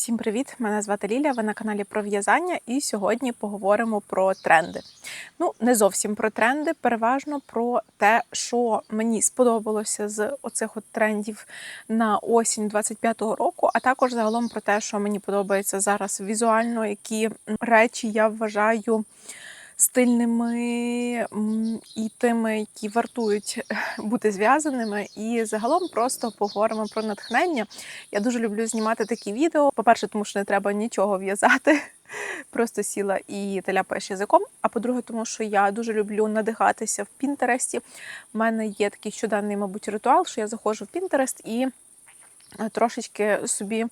Всім привіт! Мене звати Ліля. Ви на каналі про в'язання, і сьогодні поговоримо про тренди. Ну, не зовсім про тренди, переважно про те, що мені сподобалося з оцих от трендів на осінь 25-го року, а також загалом про те, що мені подобається зараз візуально, які речі я вважаю стильними і тими, які вартують бути зв'язаними. І загалом просто поговоримо про натхнення. Я дуже люблю знімати такі відео. По-перше, тому що не треба нічого в'язати. Просто сіла і теляпаєш язиком. А по-друге, тому що я дуже люблю надихатися в Пінтересті. У мене є такий щоденний, мабуть, ритуал, що я заходжу в Пінтерест і трошечки собі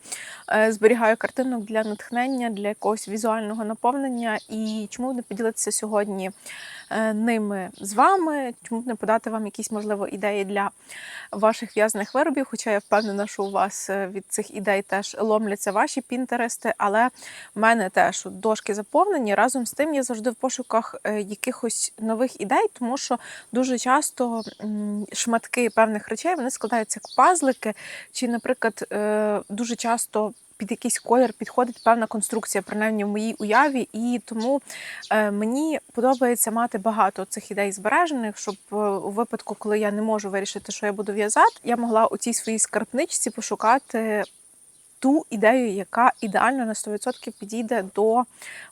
е, зберігаю картинок для натхнення, для якогось візуального наповнення. І чому б не поділитися сьогодні е, ними з вами? Чому б не подати вам якісь, можливо, ідеї для ваших в'язаних виробів? Хоча я впевнена, що у вас е, від цих ідей теж ломляться ваші пінтерести, але в мене теж дошки заповнені. Разом з тим я завжди в пошуках якихось нових ідей, тому що дуже часто шматки певних речей вони складаються як пазлики, чи, наприклад, е, дуже часто. Під якийсь колір підходить певна конструкція, принаймні в моїй уяві, і тому е, мені подобається мати багато цих ідей збережених, щоб е, у випадку, коли я не можу вирішити, що я буду в'язати, я могла у цій своїй скарбничці пошукати ту ідею, яка ідеально на 100% підійде до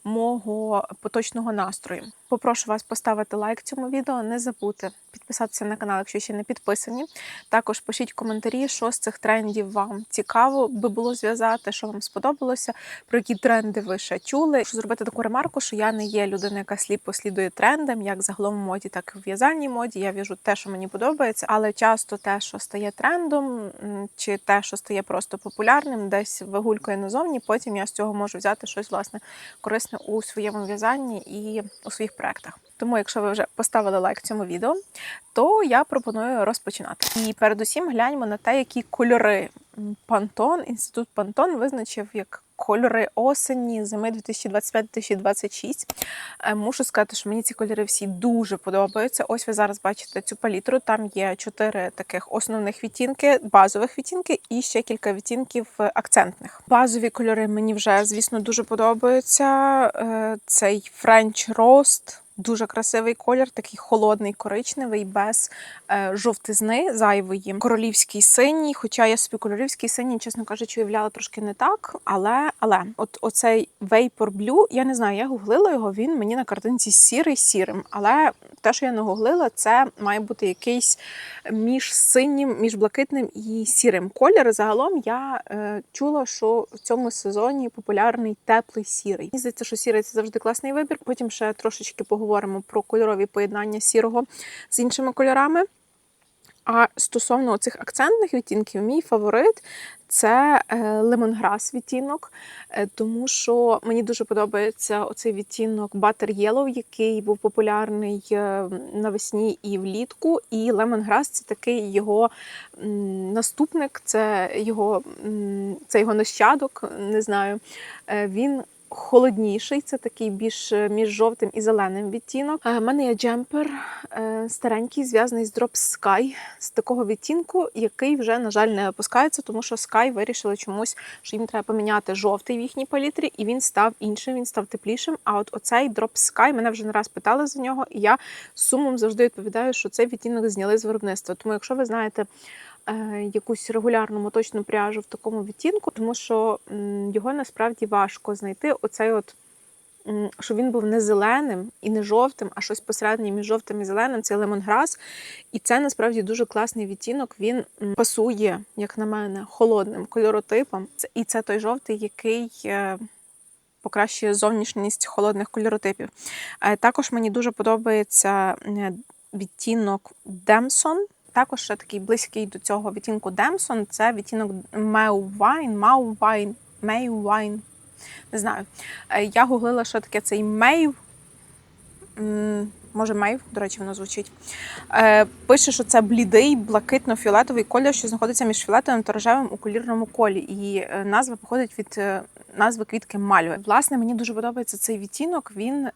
мого поточного настрою. Попрошу вас поставити лайк цьому відео, не забудьте підписатися на канал, якщо ще не підписані. Також пишіть коментарі, що з цих трендів вам цікаво би було зв'язати, що вам сподобалося, про які тренди ви ще чули. Хочу зробити таку ремарку, що я не є людина, яка сліпо слідує трендам, як загалом в моді, так і в в'язальній моді. Я в'яжу те, що мені подобається, але часто те, що стає трендом, чи те, що стає просто популярним, десь вигулькує назовні. Потім я з цього можу взяти щось власне корисне у своєму в'язанні і у своїх проектах. Тому, якщо ви вже поставили лайк цьому відео, то я пропоную розпочинати. І передусім гляньмо на те, які кольори Пантон, інститут Пантон визначив як кольори осені, зими 2025-2026. Е, Мушу сказати, що мені ці кольори всі дуже подобаються. Ось ви зараз бачите цю палітру. Там є чотири таких основних відтінки, базових відтінки і ще кілька відтінків е, акцентних. Базові кольори мені вже, звісно, дуже подобаються. Е, Цей French Roast. Дуже красивий колір, такий холодний, коричневий, без е, жовтизни зайвої. Королівський синій. Хоча я собі королівський синій, чесно кажучи, уявляла трошки не так. Але але от оцей Vapor Blue, я не знаю, я гуглила його. Він мені на картинці сірий сірим. Але те, що я не гуглила, це має бути якийсь між синім, між блакитним і сірим колір. Загалом я е, чула, що в цьому сезоні популярний теплий сірий. Мені здається, що сірий це завжди класний вибір. Потім ще трошечки поговоримо про кольорові поєднання сірого з іншими кольорами. А стосовно цих акцентних відтінків, мій фаворит це е, лемонграс відтінок, е, тому що мені дуже подобається оцей відтінок Butter Yellow, який був популярний е, навесні і влітку. І лемонграс це такий його наступник, це його, це його нащадок, не знаю. Він холодніший, це такий більш е, між жовтим і зеленим відтінок. У мене є джемпер е, старенький, зв'язаний з Drops Sky, з такого відтінку, який вже, на жаль, не випускається, тому що Sky вирішили чомусь, що їм треба поміняти жовтий в їхній палітрі, і він став іншим, він став теплішим. А от оцей Drops Sky, мене вже не раз питали за нього, і я сумом завжди відповідаю, що цей відтінок зняли з виробництва. Тому, якщо ви знаєте е, якусь регулярну моточну пряжу в такому відтінку, тому що його насправді важко знайти. Оцей от. Щоб він був не зеленим і не жовтим, а щось посереднє між жовтим і зеленим це лемонграс. І це насправді дуже класний відтінок. Він пасує, як на мене, холодним кольоротипом. І це той жовтий, який е, покращує зовнішність холодних кольоротипів. Е, Також мені дуже подобається е, відтінок Демсон. Також ще такий близький до цього відтінку Демсон. Це відтінок Meowine, Meowine, Meowine. Не знаю. Е, Я гуглила, що таке цей Мейв. Може, Мейв, до речі, воно звучить. Е, Пише, що це блідий, блакитно-фіолетовий колір, що знаходиться між фіолетовим та рожевим у колірному колі. І е, назва походить від назви квітки мальви. Власне, мені дуже подобається цей відтінок. Він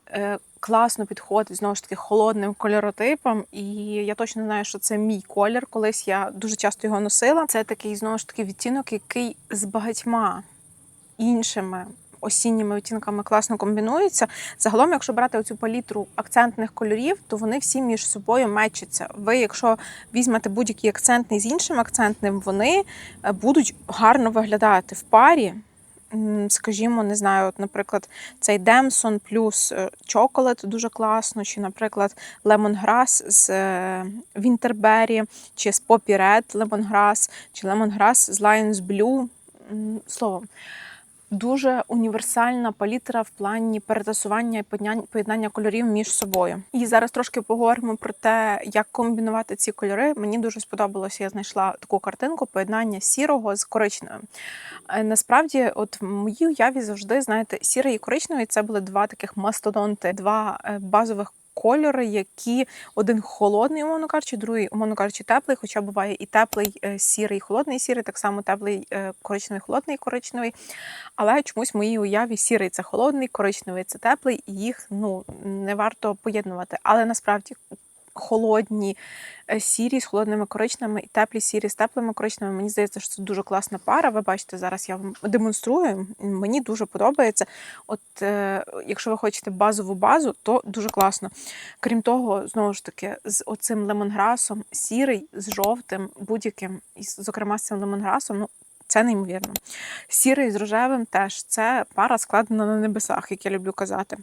класно підходить знову ж таки холодним кольоротипом. І я точно знаю, що це мій колір. Колись я дуже часто його носила. Це такий знову ж таки відтінок, який з багатьма іншими осінніми відтінками класно комбінуються. Загалом, якщо брати оцю палітру акцентних кольорів, то вони всі між собою мечаться. Ви, якщо візьмете будь-який акцентний з іншим акцентним, вони е, будуть гарно виглядати в парі. Скажімо, не знаю, от, наприклад, цей Демсон плюс чоколад дуже класно, чи, наприклад, лемонграс з Вінтербері, чи з Попі Ред лемонграс, чи лемонграс з Lions Blue. Словом, дуже універсальна палітра в плані перетасування і поєднання- кольорів між собою. І зараз трошки поговоримо про те, як комбінувати ці кольори. Мені дуже сподобалося. Я знайшла таку картинку поєднання сірого з коричневим. Е, Насправді, от в моїй уяві завжди, знаєте, сірий і коричневий це були два таких мастодонти, два е, базових. Кольори, які один холодний, умовно кажучи, другий, умовно кажучи, теплий, хоча буває і теплий е, сірий, і холодний сірий, так само теплий е, коричневий, холодний коричневий. Але чомусь в моїй уяві сірий це холодний, коричневий це теплий, і їх ну не варто поєднувати. Але насправді холодні е, сірі з холодними коричневими і теплі сірі з теплими коричневими. Мені здається, що це дуже класна пара. Ви бачите, зараз я вам демонструю. Мені дуже подобається. От е, якщо ви хочете базову базу, то дуже класно. Крім того, знову ж таки, з оцим лемонграсом, сірий з жовтим, будь-яким, і, зокрема з цим лемонграсом, ну. Це неймовірно. Сірий з рожевим теж це пара складена на небесах, як я люблю казати.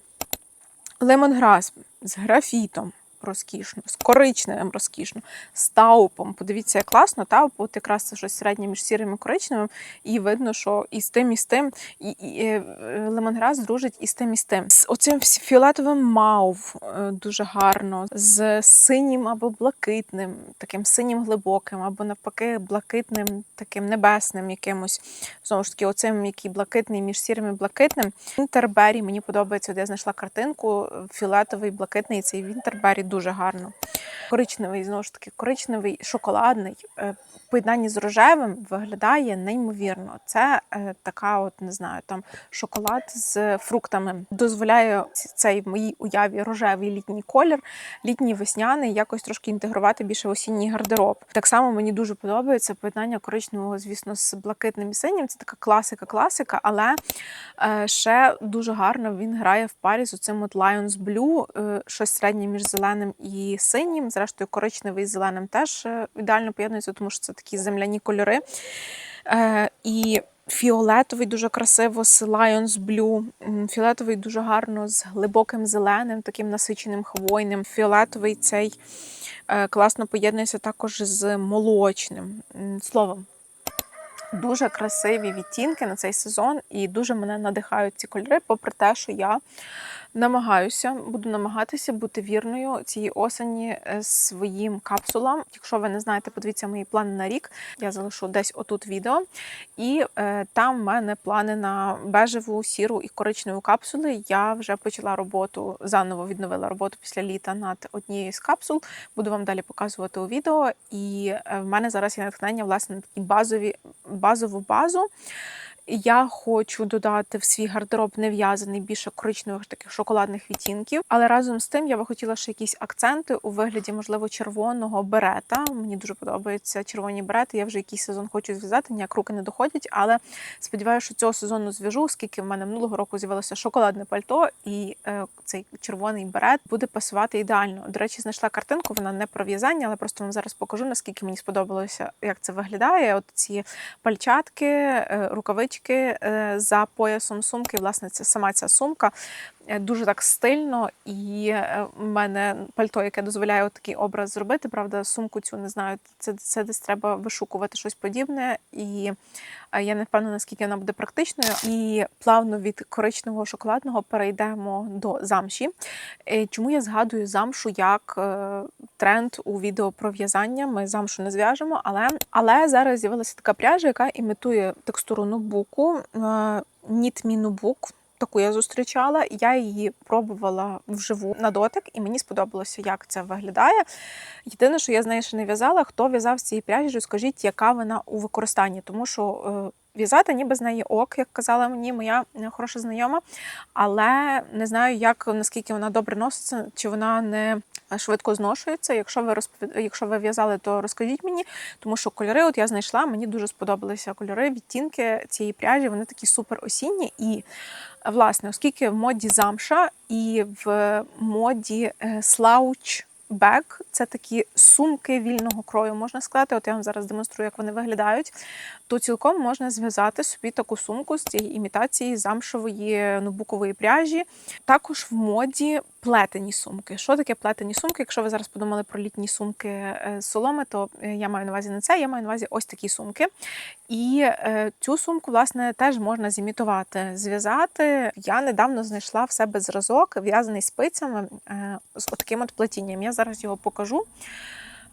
Лемонграс з графітом розкішно, з коричневим розкішно, з таупом. Подивіться, як класно. Тауп, от якраз це щось середнє між сірим і коричневим, і видно, що і з тим, і з тим, і, і, е, лемонграс дружить і з тим, і з тим. З оцим фіолетовим маув е, дуже гарно, з синім або блакитним, таким синім глибоким, або навпаки, блакитним, таким небесним якимось. Знову ж таки, оцим, який блакитний між сірим і блакитним. Вінтербері мені подобається, от я знайшла картинку. Фіолетовий, блакитний цей Вінтербері дуже гарно. Коричневий, знову ж таки, коричневий, шоколадний. е, В поєднанні з рожевим виглядає неймовірно. Це е, така, от не знаю, там шоколад з фруктами. Дозволяє цей в моїй уяві рожевий літній колір, літній весняний, якось трошки інтегрувати більше в осінній гардероб. Так само мені дуже подобається поєднання коричневого, звісно, з блакитним і синім. Це така класика-класика, але е, ще дуже гарно він грає в парі з оцим от Lions Blue, е, щось середнє між зеленим і синім. Зрештою, коричневий з зеленим теж е, ідеально поєднується, тому що це такі земляні кольори. Е, І фіолетовий дуже красиво з Lions Blue. Фіолетовий дуже гарно з глибоким зеленим, таким насиченим хвойним. Фіолетовий цей е, класно поєднується також з молочним. Словом, дуже красиві відтінки на цей сезон, і дуже мене надихають ці кольори, попри те, що я намагаюся, буду намагатися бути вірною цієї осені е, своїм капсулам. Якщо ви не знаєте, подивіться мої плани на рік. Я залишу десь отут відео. І е, там в мене плани на бежеву, сіру і коричневу капсули. Я вже почала роботу, заново відновила роботу після літа над однією з капсул. Буду вам далі показувати у відео. І е, в мене зараз є натхнення власне на такі базові базову базу. Я хочу додати в свій гардероб не в'язаний більше коричневих таких шоколадних відтінків. Але разом з тим я би хотіла ще якісь акценти у вигляді, можливо, червоного берета. Мені дуже подобаються червоні берети. Я вже якийсь сезон хочу зв'язати, ніяк руки не доходять. Але сподіваюся, що цього сезону зв'яжу, оскільки в мене минулого року з'явилося шоколадне пальто, і е, цей червоний берет буде пасувати ідеально. До речі, знайшла картинку. Вона не про в'язання, але просто вам зараз покажу, наскільки мені сподобалося, як це виглядає. От ці пальчатки, е, рукавички е, за поясом сумки. Власне, це сама ця сумка. Е, Дуже так стильно, і е, в мене пальто, яке дозволяє такий образ зробити. Правда, сумку цю не знаю. Це, це десь треба вишукувати щось подібне, і е, я не впевнена, наскільки вона буде практичною. І плавно від коричневого шоколадного перейдемо до замші. Чому я згадую замшу як тренд у відео про в'язання? Ми замшу не зв'яжемо, але, але зараз з'явилася така пряжа, яка імітує текстуру Me Notebook. Таку я зустрічала. Я її пробувала вживу на дотик, і мені сподобалося, як це виглядає. Єдине, що я з нею ще не в'язала, хто в'язав з цієї пряжі, скажіть, яка вона у використанні, тому що. е, В'язати ніби з неї ок, як казала мені моя е, хороша знайома, але не знаю, як наскільки вона добре носиться, чи вона не швидко зношується. Якщо ви розповід... якщо ви в'язали, то розкажіть мені, тому що кольори, от я знайшла, мені дуже сподобалися кольори, відтінки цієї пряжі, вони такі супер осінні. І власне, оскільки в моді замша і в моді е, слауч. Бек це такі сумки вільного крою, можна сказати. От я вам зараз демонструю, як вони виглядають. То цілком можна зв'язати собі таку сумку з цієї імітації замшової нубукової пряжі. Також в моді плетені сумки. Що таке плетені сумки? Якщо ви зараз подумали про літні сумки е, з соломи, то е, я маю на увазі не це, я маю на увазі ось такі сумки. І е, цю сумку, власне, теж можна зімітувати, зв'язати. Я недавно знайшла в себе зразок, в'язаний спицями з таким от плетінням. Я зараз його покажу.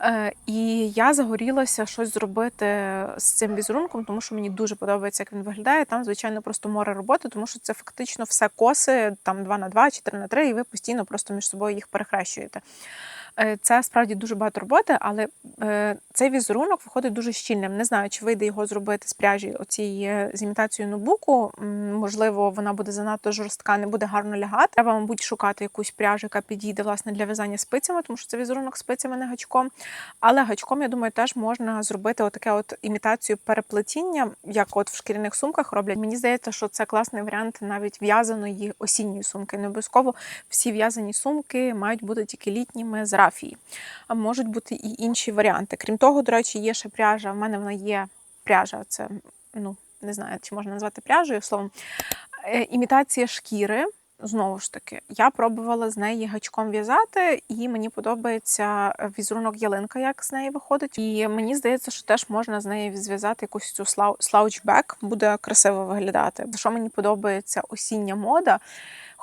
Е, І я загорілася щось зробити з цим візерунком, тому що мені дуже подобається, як він виглядає. Там, звичайно, просто море роботи, тому що це фактично все коси, там 2 на 2 чи 3 на 3 і ви постійно просто між собою їх перехрещуєте. Е, Це справді дуже багато роботи, але е, цей візерунок виходить дуже щільним. Не знаю, чи вийде його зробити з пряжі оцієї з імітацією нобуку. М, Можливо, вона буде занадто жорстка, не буде гарно лягати. Треба, мабуть, шукати якусь пряжу, яка підійде власне для в'язання спицями, тому що це візерунок спицями, не гачком. Але гачком, я думаю, теж можна зробити отаке от імітацію переплетіння, як от в шкіряних сумках роблять. Мені здається, що це класний варіант навіть в'язаної осінньої сумки. Не обов'язково всі в'язані сумки мають бути тільки літніми з рафії. А можуть бути і інші варіанти. Крім того, до речі, є ще пряжа. В мене вона є пряжа. Це ну не знаю, чи можна назвати пряжею словом. Е, Імітація шкіри. Знову ж таки, я пробувала з неї гачком в'язати, і мені подобається візерунок ялинка, як з неї виходить. І мені здається, що теж можна з неї зв'язати якусь цю слаучбек, буде красиво виглядати. Що мені подобається осіння мода.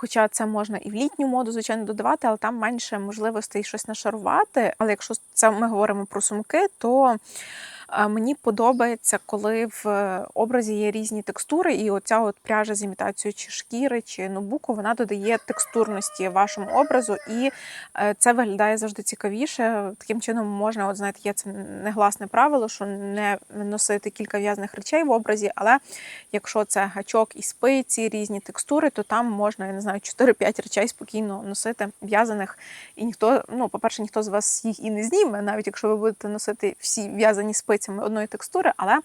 Хоча це можна і в літню моду, звичайно, додавати, але там менше можливостей щось нашарувати. Але якщо це ми говоримо про сумки, то мені подобається, коли в образі є різні текстури, і оця от пряжа з імітацією чи шкіри, чи нобуку, вона додає текстурності вашому образу, і е, це виглядає завжди цікавіше. Таким чином можна, от знаєте, є це негласне правило, що не носити кілька в'язаних речей в образі, але якщо це гачок і спиці, різні текстури, то там можна, я не знаю, 4-5 речей спокійно носити в'язаних. І ніхто, ну, по-перше, ніхто з вас їх і не зніме, навіть якщо ви будете носити всі в'язані спицями одної текстури, але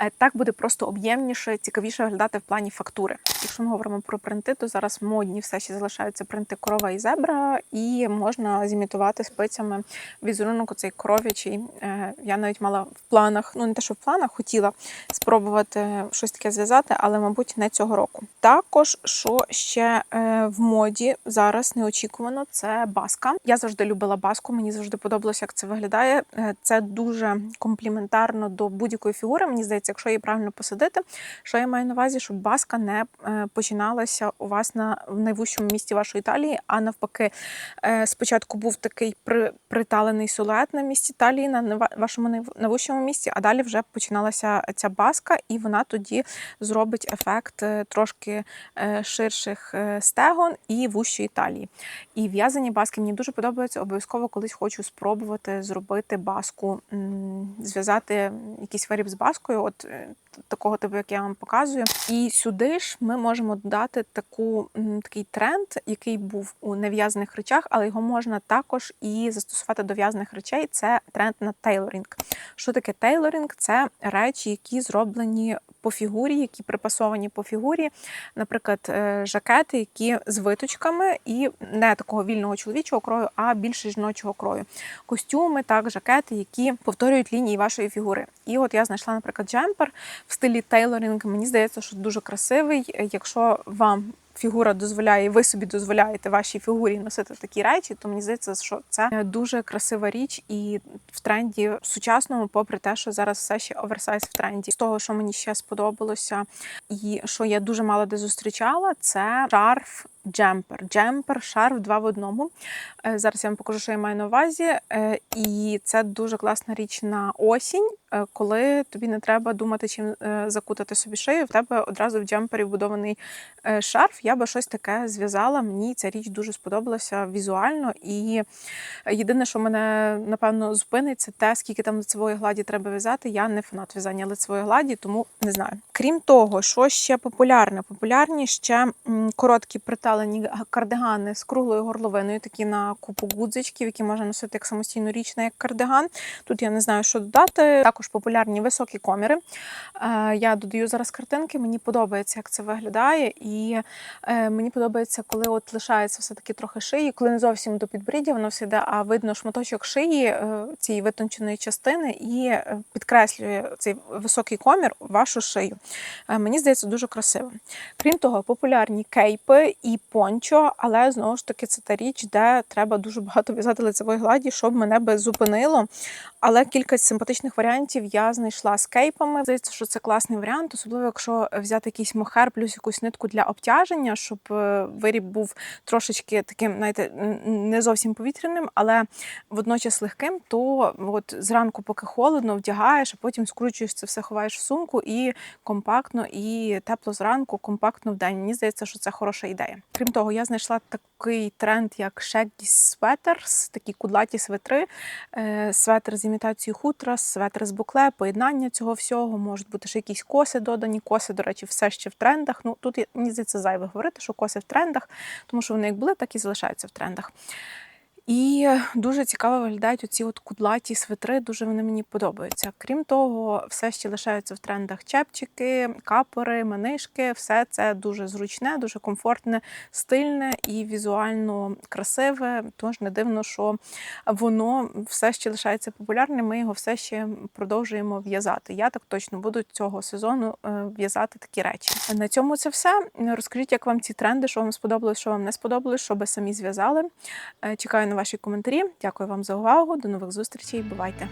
е, так буде просто об'ємніше, цікавіше виглядати в плані фактури. Якщо ми говоримо про принти, то зараз модні все ще залишаються принти корова і зебра, і можна зімітувати спицями візерунок цей коров'ячий. Е, Я навіть мала в планах, ну не те, що в планах, хотіла спробувати щось таке зв'язати, але, мабуть, не цього року. Також, що ще е, в моді зараз неочікувано, це баска. Я завжди любила баску, мені завжди подобалося, як це виглядає. Це дуже компліментарно до будь-якої фігури. Мені здається, якщо її правильно посадити, що я маю на увазі, щоб баска не е, починалася у вас на в найвищому місці вашої талії, а навпаки, е, спочатку був такий при, приталений силует на місці талії на вашому найв- найвищому місці, а далі вже починалася ця баска, і вона тоді зробить ефект е, трошки ширших стегон і вущої талії. І в'язані баски мені дуже подобаються. Обов'язково колись хочу спробувати зробити баску, м, зв'язати якийсь виріб з баскою, от е, такого типу, як я вам показую. І сюди ж ми можемо додати таку, такий тренд, який був у нев'язаних речах, але його можна також і застосувати до в'язаних речей. Це тренд на тейлорінг. Що таке тейлорінг? Це речі, які зроблені по фігурі, які припасовані по фігурі, наприклад, е, жакети, які з виточками і не такого вільного чоловічого крою, а більше жіночого крою. Костюми, так, жакети, які повторюють лінії вашої фігури. І от я знайшла, наприклад, джемпер в стилі тейлоринг. Мені здається, що дуже красивий. Якщо вам фігура дозволяє, ви собі дозволяєте вашій фігурі носити такі речі, то мені здається, що це дуже красива річ і в тренді сучасному, попри те, що зараз все ще оверсайз в тренді. З того, що мені ще сподобалося, і що я дуже мало де зустрічала, це шарф джемпер. Джемпер, шарф два в одному. Е, Зараз я вам покажу, що я маю на увазі. Е, І це дуже класна річ на осінь, е, коли тобі не треба думати, чим закутати собі шию. В тебе одразу в джемпері вбудований шарф. Я би щось таке зв'язала. Мені ця річ дуже сподобалася візуально. І єдине, що мене напевно зупинить, це те, скільки там лицевої гладі треба в'язати. Я не фанат в'язання лицевої гладі, тому не знаю. Крім того, що ще популярне? Популярні ще короткі приталені кардигани з круглою горловиною, такі на купу гудзичків, які можна носити як самостійну річ, не як кардиган. Тут я не знаю, що додати. Також популярні високі коміри. Е, Я додаю зараз картинки. Мені подобається, як це виглядає, і е, мені подобається, коли от лишається все таки трохи шиї, коли не зовсім до підборіддя воно все йде, а видно шматочок шиї е, цієї витонченої частини і підкреслює цей високий комір вашу шию. Мені здається, дуже красиво. Крім того, популярні кейпи і пончо, але знову ж таки це та річ, де треба дуже багато в'язати лицевої гладі, щоб мене би зупинило. Але кілька симпатичних варіантів я знайшла з кейпами. Здається, що це класний варіант, особливо якщо взяти якийсь мохер плюс якусь нитку для обтяження, щоб е, виріб був трошечки таким, знаєте, не зовсім повітряним, але водночас легким, то от зранку, поки холодно, вдягаєш, а потім скручуєш це все, ховаєш в сумку і компактно, і тепло зранку, компактно вдень. Мені здається, що це хороша ідея. Крім того, я знайшла такий тренд, як shaggy sweaters, такі кудлаті светри, е, светр з імітацією хутра, светр з букле, поєднання цього всього, можуть бути ще якісь коси додані. Коси, до речі, все ще в трендах. Ну тут мені здається зайве говорити, що коси в трендах, тому що вони як були, так і залишаються в трендах. І дуже цікаво виглядають оці от кудлаті свитри, дуже вони мені подобаються. Крім того, все ще лишаються в трендах чепчики, капори, манишки. Все це дуже зручне, дуже комфортне, стильне і візуально красиве. Тож не дивно, що воно все ще лишається популярним. Ми його все ще продовжуємо в'язати. Я так точно буду цього сезону е, в'язати такі речі. На цьому це все. Розкажіть, як вам ці тренди, що вам сподобалось, що вам не сподобалось, що би самі зв'язали. Е, Чекаю на ваші коментарі. Дякую вам за увагу. До нових зустрічей. Бувайте!